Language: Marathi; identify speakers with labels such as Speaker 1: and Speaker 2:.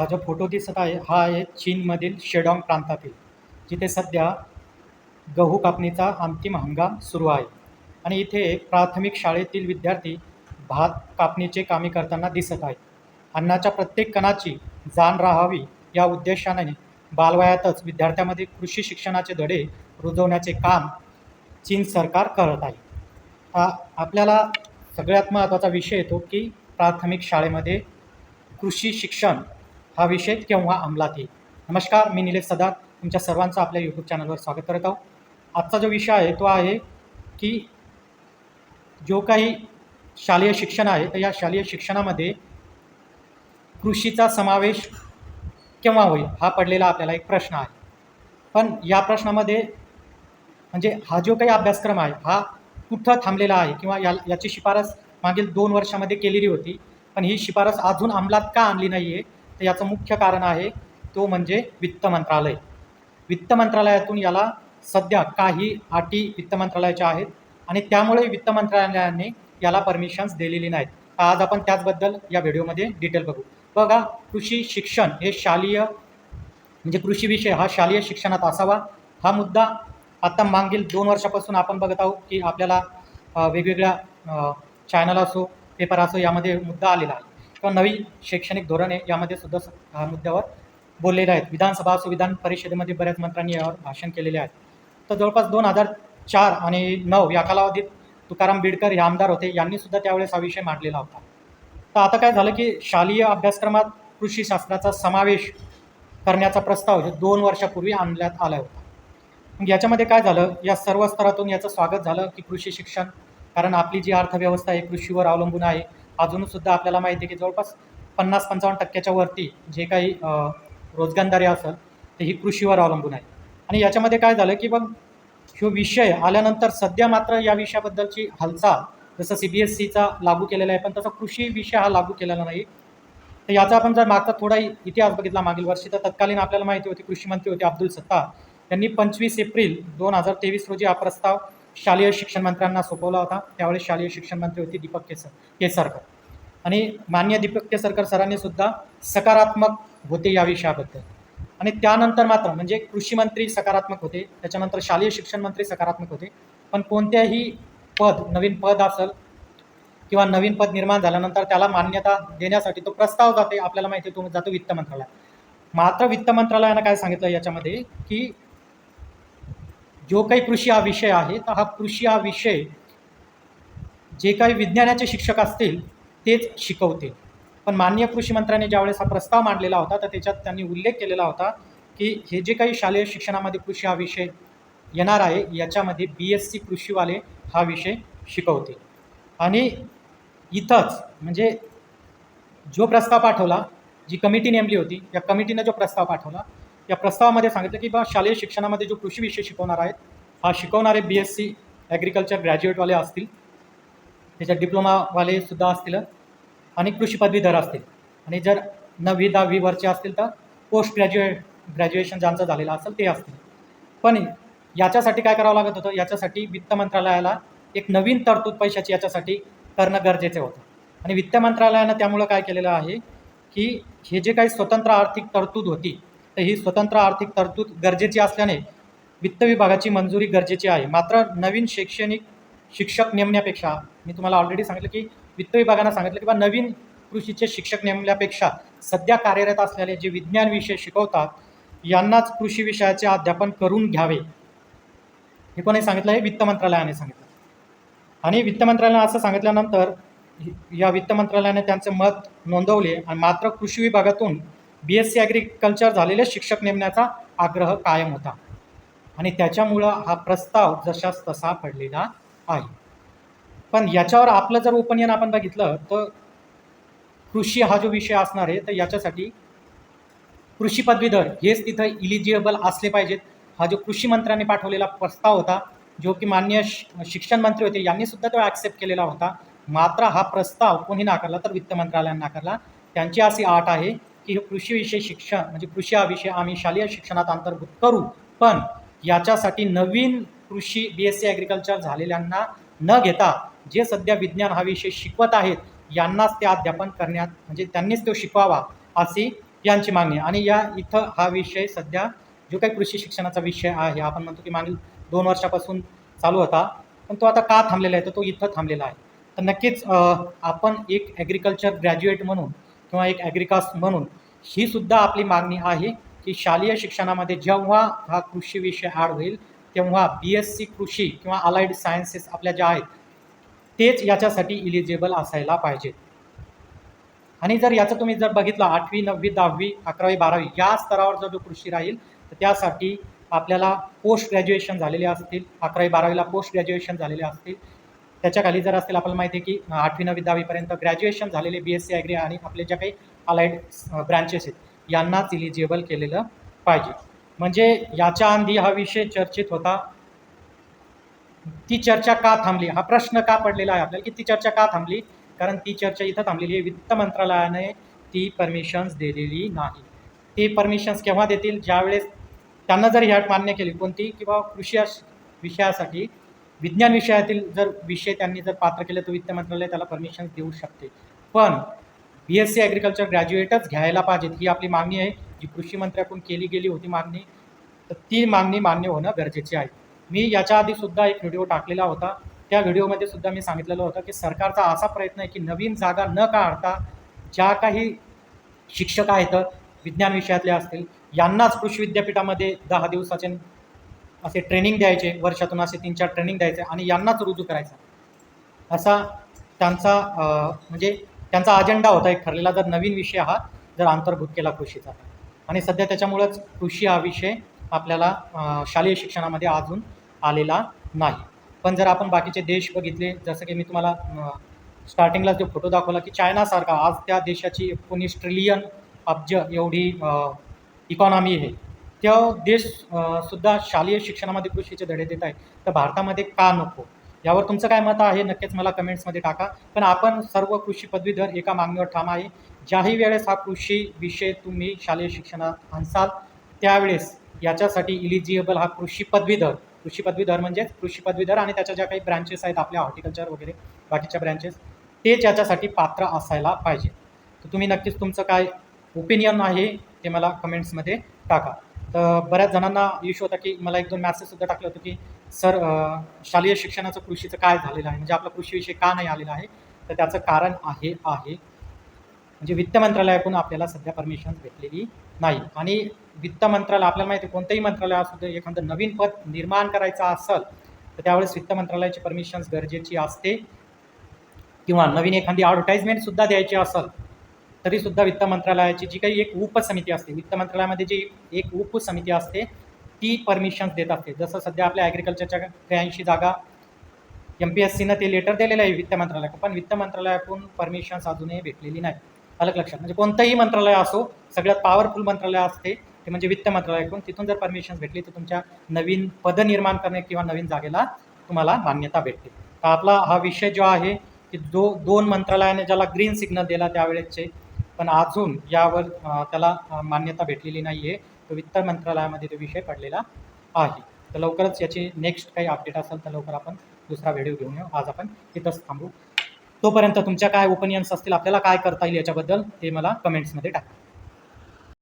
Speaker 1: हा जो फोटो दिसत आहे हा आहे चीनमधील शेडॉंग प्रांतातील जिथे सध्या गहू कापणीचा अंतिम हंगाम सुरू आहे. आणि इथे प्राथमिक शाळेतील विद्यार्थी भात कापणीचे कामे करताना दिसत आहेत. अन्नाच्या प्रत्येक कणाची जाण राहावी या उद्देशाने बालवयातच विद्यार्थ्यांमध्ये कृषी शिक्षणाचे धडे रुजवण्याचे काम चीन सरकार करत आहे. हा आपल्याला सगळ्यात महत्त्वाचा विषय येतो की प्राथमिक शाळेमध्ये कृषी शिक्षण हा विषय केव्हा अंमलात येईल? नमस्कार मी निलेश सदार तुमच्या सर्वांचं आपल्या यूट्यूब चॅनलवर स्वागत करत आहोत आजचा जो विषय आहे तो आहे की जो काही शालेय शिक्षण आहे तर या शालेय शिक्षणामध्ये कृषीचा समावेश केव्हा होईल हा पडलेला आपल्याला एक प्रश्न आहे. पण या प्रश्नामध्ये म्हणजे हा जो काही अभ्यासक्रम आहे हा कुठं थांबलेला आहे किंवा या याची शिफारस मागील दोन वर्षामध्ये केलेली होती पण ही शिफारस अजून अंमलात का आणली नाही आहे तर याचं मुख्य कारण आहे तो म्हणजे वित्त मंत्रालय. वित्त मंत्रालयातून याला सध्या काही अटी वित्त मंत्रालयाच्या आहेत आणि त्यामुळे वित्त मंत्रालयाने याला परमिशन्स दिलेली नाहीत. आज आपण त्याचबद्दल या व्हिडिओमध्ये डिटेल बघू. बघा कृषी शिक्षण हे शालेय म्हणजे कृषी विषय हा शालेय शिक्षणात असावा. हा मुद्दा आता मागील दोन वर्षापासून आपण बघत आहोत की आपल्याला वेगवेगळ्या चॅनल असो पेपर असो यामध्ये मुद्दा आलेला आहे. किंवा नवीन शैक्षणिक धोरण आहे यामध्ये सुद्धा स- ह्या मुद्द्यावर बोललेले आहेत. विधानसभा असो विधान परिषदेमध्ये बऱ्याच मंत्र्यांनी यावर भाषण केलेले आहेत तर जवळपास दोन हजार चार आणि नऊ या कालावधीत तुकाराम बिडकर हे आमदार होते. यांनी सुद्धा त्यावेळेस हा विषय मांडलेला होता. तर आता काय झालं की शालेय अभ्यासक्रमात कृषी शास्त्राचा समावेश करण्याचा प्रस्ताव हे दोन वर्षापूर्वी आणण्यात आला होता. मग याच्यामध्ये काय झालं? या सर्व स्तरातून याचं स्वागत झालं की कृषी शिक्षण. कारण आपली जी अर्थव्यवस्था आहे कृषीवर अवलंबून आहे अजूनसुद्धा आपल्याला माहिती आहे की जवळपास पन्नास पंचावन्न टक्क्याच्या वरती जे काही रोजगारदारी असेल ते ही कृषीवर अवलंबून आहे. आणि याच्यामध्ये काय झालं की मग ह्यो विषय आल्यानंतर सध्या मात्र या विषयाबद्दलची हालचाल जसं सी बी एस सीचा लागू केलेला आहे पण तसा कृषी विषय हा लागू केलेला नाही. तर याचा आपण जर मागचा थोडा इतिहास बघितला मागील वर्षी तर तत्कालीन आपल्याला माहिती होती कृषी मंत्री होते अब्दुल सत्तार. त्यांनी पंचवीस एप्रिल दोन हजार तेवीस रोजी हा प्रस्ताव शालेय शिक्षण मंत्र्यांना सोपवला होता. त्यावेळेस शालेय शिक्षण मंत्री होते दीपक केसर केसरकर. आणि मान्य दीपक सरकार सरांनी सुद्धा सकारात्मक होते या विषयाबद्दल. आणि त्यानंतर मात्र म्हणजे कृषी मंत्री सकारात्मक होते त्याच्यानंतर शालेय शिक्षण मंत्री सकारात्मक होते पण कोणत्याही पद नवीन पद असेल किंवा नवीन पद निर्माण झाल्यानंतर त्याला मान्यता देण्यासाठी तो प्रस्ताव जाते आपल्याला माहिती आहे तो जातो वित्त मंत्रालयात. मात्र वित्त मंत्रालयानं काय सांगितलं याच्यामध्ये की जो काही कृषी हा विषय आहे तर हा कृषी हा विषय जे काही विज्ञानाचे शिक्षक असतील तेच शिकवतील. पण माननीय कृषी मंत्र्यांनी ज्यावेळेस हा प्रस्ताव मांडलेला होता तर त्याच्यात त्यांनी उल्लेख केलेला होता की हे जे काही शालेय शिक्षणामध्ये कृषी हा विषय येणार आहे याच्यामध्ये बी एस सी कृषीवाले हा विषय शिकवतील. आणि इथंच म्हणजे जो प्रस्ताव पाठवला जी कमिटी नेमली होती या कमिटीनं जो प्रस्ताव पाठवला या प्रस्तावामध्ये सांगितलं की बा शालेय शिक्षणामध्ये जो कृषी विषय शिकवणार आहेत हा शिकवणारे बी एस सी ॲग्रिकल्चर ग्रॅज्युएटवाले असतील. त्याच्यात डिप्लोमावाले सुद्धा असतील आणि कृषी पदवीधर असतील. आणि जर नववी दहावी वरचे असतील तर पोस्ट ग्रॅज्युएट ग्रॅज्युएशन ज्यांचं झालेलं असेल ते असतील. पण याच्यासाठी काय करावं लागत होतं? याच्यासाठी वित्त मंत्रालयाला एक नवीन तरतूद पैशाची याच्यासाठी करणं गरजेचं होतं. आणि वित्त मंत्रालयानं त्यामुळं काय केलेलं आहे की हे जे काही स्वतंत्र आर्थिक तरतूद होती तर ही स्वतंत्र आर्थिक तरतूद गरजेची असल्याने वित्त विभागाची मंजुरी गरजेची आहे. मात्र नवीन शैक्षणिक शिक्षक नेमण्यापेक्षा मी तुम्हाला ऑलरेडी सांगितलं की वित्त विभागानं सांगितलं की बा नवीन कृषीचे शिक्षक नेमल्यापेक्षा सध्या कार्यरत असलेले जे विज्ञान विषय शिकवतात यांनाच कृषी विषयाचे अध्यापन करून घ्यावे. हे कोणी सांगितलं? हे वित्त मंत्रालयाने सांगितलं. आणि वित्त मंत्रालयाने असं सांगितल्यानंतर या वित्त मंत्रालयाने त्यांचे मत नोंदवले आणि मात्र कृषी विभागातून बी एस सी ॲग्रिकल्चर झालेले शिक्षक नेमण्याचा आग्रह कायम होता. आणि त्याच्यामुळं हा प्रस्ताव जशास तसा पडलेला आहे. पण याच्यावर आपलं जर ओपिनियन आपण बघितलं तर कृषी हा जो विषय असणार आहे तर याच्यासाठी कृषी पदवीधर हेच तिथं इलिजिबल असले पाहिजेत. हा जो कृषी मंत्र्यांनी पाठवलेला प्रस्ताव होता जो की मान्य श- शिक्षण मंत्री होते यांनी सुद्धा तो ॲक्सेप्ट केलेला होता. मात्र हा प्रस्ताव कोणी नाकारला तर वित्त मंत्रालयाने नाकारला. त्यांची अशी आट आहे की हे कृषीविषयी शिक्षण म्हणजे कृषी हा विषय आम्ही शालेय शिक्षणात अंतर्भूत करू. पण याच्यासाठी नवीन कृषी बी एस सी ॲग्रिकल्चर झालेल्यांना न घेता जे सध्या विज्ञान हा विषय शिकवत आहेत यांनाच ते अध्यापन करण्यात म्हणजे त्यांनीच तो शिकवावा अशी यांची मागणी आणि या इथं हा विषय सध्या जो काही कृषी शिक्षणाचा विषय आहे आपण म्हणतो की मागील दोन वर्षापासून चालू होता पण तो आता का थांबलेला आहे? तर तो इथं थांबलेला आहे. तर नक्कीच आपण एक ॲग्रिकल्चर ग्रॅज्युएट म्हणून किंवा एक ॲग्रिकास्ट म्हणून ही सुद्धा आपली मागणी आहे की शालेय शिक्षणामध्ये जेव्हा हा कृषी विषय ॲड होईल तेव्हा बी एस सी कृषी किंवा अलाइड सायन्सेस आपल्या ज्या आहेत तेच याच्यासाठी इलिजिबल असायला पाहिजेत आणि जर याचं तुम्ही जर बघितलं आठवी नववी दहावी अकरावी बारावी या स्तरावर जर जो कृषी राहील तर त्यासाठी आपल्याला पोस्ट ग्रॅज्युएशन झालेले असतील अकरावी बारावीला पोस्ट ग्रॅज्युएशन झालेले असतील. त्याच्याखाली जर असतील आपल्याला माहिती आहे की आठवी नववी दहावीपर्यंत ग्रॅज्युएशन झालेले बी एस सी ॲग्री आणि आपले ज्या काही अलाइड ब्रँचेस आहेत यांनाच इलिजिबल केलेलं पाहिजे. म्हणजे याच्या आधी हा विषय चर्चेत होता. ती चर्चा का थांबली? हा प्रश्न का पडलेला आहे आपल्याला? की ती चर्चा का थांबली? कारण ती चर्चा इथं थांबलेली आहे. वित्त मंत्रालयाने ती परमिशन्स दिलेली नाही. ती परमिशन्स केव्हा देतील? ज्यावेळेस त्यांना जर ह्यात मान्य केली कोणती? किंवा कृषी विषयासाठी. विज्ञान विषयातील जर विषय त्यांनी जर पात्र केले तर वित्त मंत्रालय त्याला परमिशन्स देऊ शकते. पण बी एस सी ॲग्रिकल्चर ग्रॅज्युएटच घ्यायला पाहिजेत ही आपली मागणी आहे. जी कृषी मंत्र्याकडून केली गेली होती मागणी तर ती मागणी मान्य होणं गरजेचे आहे. मी याच्या आधीसुद्धा एक व्हिडिओ टाकलेला होता. त्या व्हिडिओमध्ये सुद्धा मी सांगितलेलं होतं की सरकारचा असा प्रयत्न आहे की नवीन जागा न काढता ज्या काही शिक्षक आहेत विज्ञान विषयातले असतील यांनाच कृषी विद्यापीठामध्ये दहा दिवसाचे असे ट्रेनिंग द्यायचे वर्षातून असे तीन चार ट्रेनिंग द्यायचे आणि यांनाच रुजू करायचा. असा त्यांचा म्हणजे त्यांचा अजेंडा होता एक ठरलेला. जर नवीन विषय हा जर अंतर्भूत केला कृषीचा आणि सध्या त्याच्यामुळंच कृषी हा विषय आपल्याला शालेय शिक्षणामध्ये अजून आलेला नाही. पण जर आपण बाकीचे देश बघितले जसं की मी तुम्हाला स्टार्टिंगला जो फोटो दाखवला की चायनासारखा आज त्या देशाची एकोणीस ट्रिलियन अब्ज एवढी इकॉनॉमी आहे. त्या देश सुद्धा शालेय शिक्षणामध्ये कृषीचे धडे देत आहे. तर भारतामध्ये का नको? यावर तुमचं काय मत आहे? नक्कीच मला कमेंट्समध्ये टाका. पण आपण सर्व कृषी पदवीधर एका मागणीवर ठाम आहे ज्याही वेळेस हा कृषी विषय तुम्ही शालेय शिक्षणात आणसाल त्यावेळेस याच्यासाठी इलिजिबल हा कृषी पदवीधर कृषी पदवीधर म्हणजेच कृषी पदवीधर आणि त्याच्या ज्या काही ब्रँचेस आहेत आपल्या हॉर्टिकल्चर वगैरे बाकीच्या ब्रँचेस तेच याच्यासाठी पात्र असायला पाहिजे. तर तुम्ही नक्कीच तुमचं काय ओपिनियन आहे ते मला कमेंट्समध्ये टाका. तर बऱ्याच जणांना इश्यू होता की मला एक दोन मॅसेजसुद्धा टाकलं होतं की सर शालेय शिक्षणाचं कृषीचं काय झालेलं आहे? म्हणजे आपला कृषी विषय का नाही आलेला आहे? तर त्याचं कारण आहे आहे. म्हणजे वित्त मंत्रालयाकडून आपल्याला सध्या परमिशन भेटलेली नाही. आणि वित्त मंत्रालय आपल्याला माहिती आहे कोणत्याही मंत्रालय एखादं नवीन पद निर्माण करायचं असेल तर त्यावेळेस वित्त मंत्रालयाची परमिशन्स गरजेची असते. किंवा नवीन एखादी ॲडव्हर्टाईजमेंटसुद्धा द्यायची असेल तरीसुद्धा वित्त मंत्रालयाची जी काही एक उपसमिती असते वित्त मंत्रालयामध्ये जी एक उपसमिती असते ती परमिशन्स देत असते. जसं सध्या आपल्या ॲग्रिकल्चरच्या त्र्याऐंशी जागा एम पी एस सीनं ते लेटर दिलेलं आहे वित्त मंत्रालयाकडून पण वित्त मंत्रालयाकडून परमिशन्स अजूनही भेटलेली नाही. अलग लक्षात म्हणजे कोणतंही मंत्रालय असो सगळ्यात पॉवरफुल मंत्रालय असते ते म्हणजे वित्त मंत्रालयाकडून तिथून जर परमिशन भेटली तर तुमच्या नवीन पद निर्माण करणे किंवा नवीन जागेला तुम्हाला मान्यता भेटते. तर आपला हा विषय जो आहे की जो दोन मंत्रालयाने ज्याला ग्रीन सिग्नल दिला त्यावेळेसचे पण अजून यावर त्याला मान्यता भेटलेली नाही आहे तो वित्त मंत्रालयामध्ये तो विषय पडलेला आहे. तर लवकरच याची नेक्स्ट काही अपडेट असेल तर लवकर आपण दुसरा व्हिडिओ घेऊन येऊ. आज आपण इथंच थांबू. तोपर्यंत तुमच्या काय ओपिनियन्स असतील आपल्याला काय करता येईल याच्याबद्दल ते मला कमेंट्समध्ये टाका.